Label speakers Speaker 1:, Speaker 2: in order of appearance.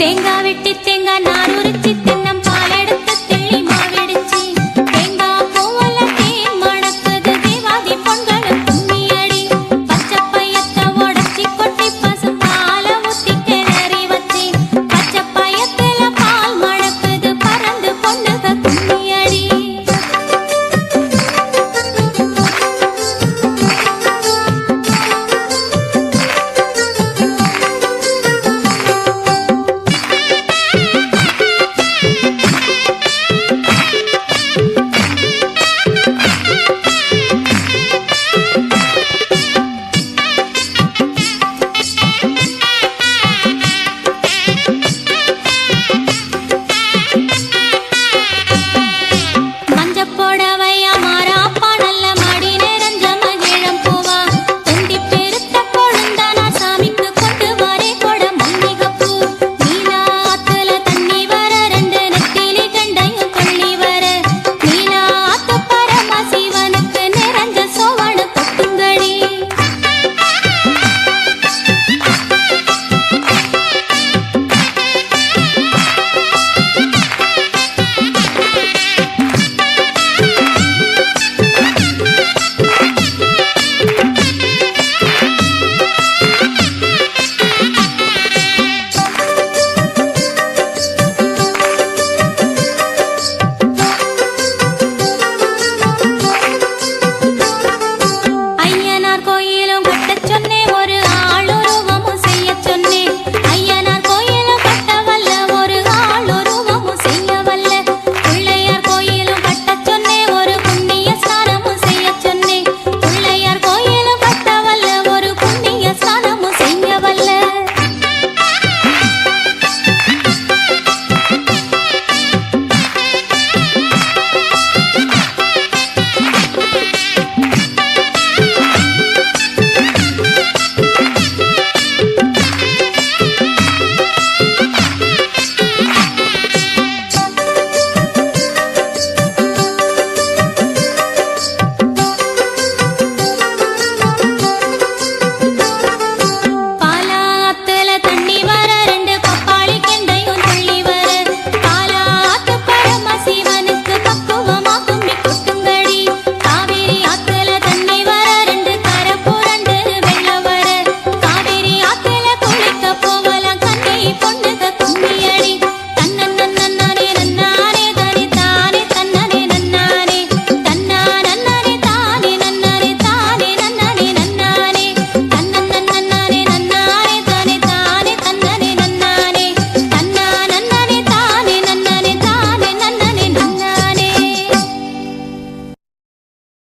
Speaker 1: தேங்காய் வெட்டி தேங்காய் நான் உரிச்சி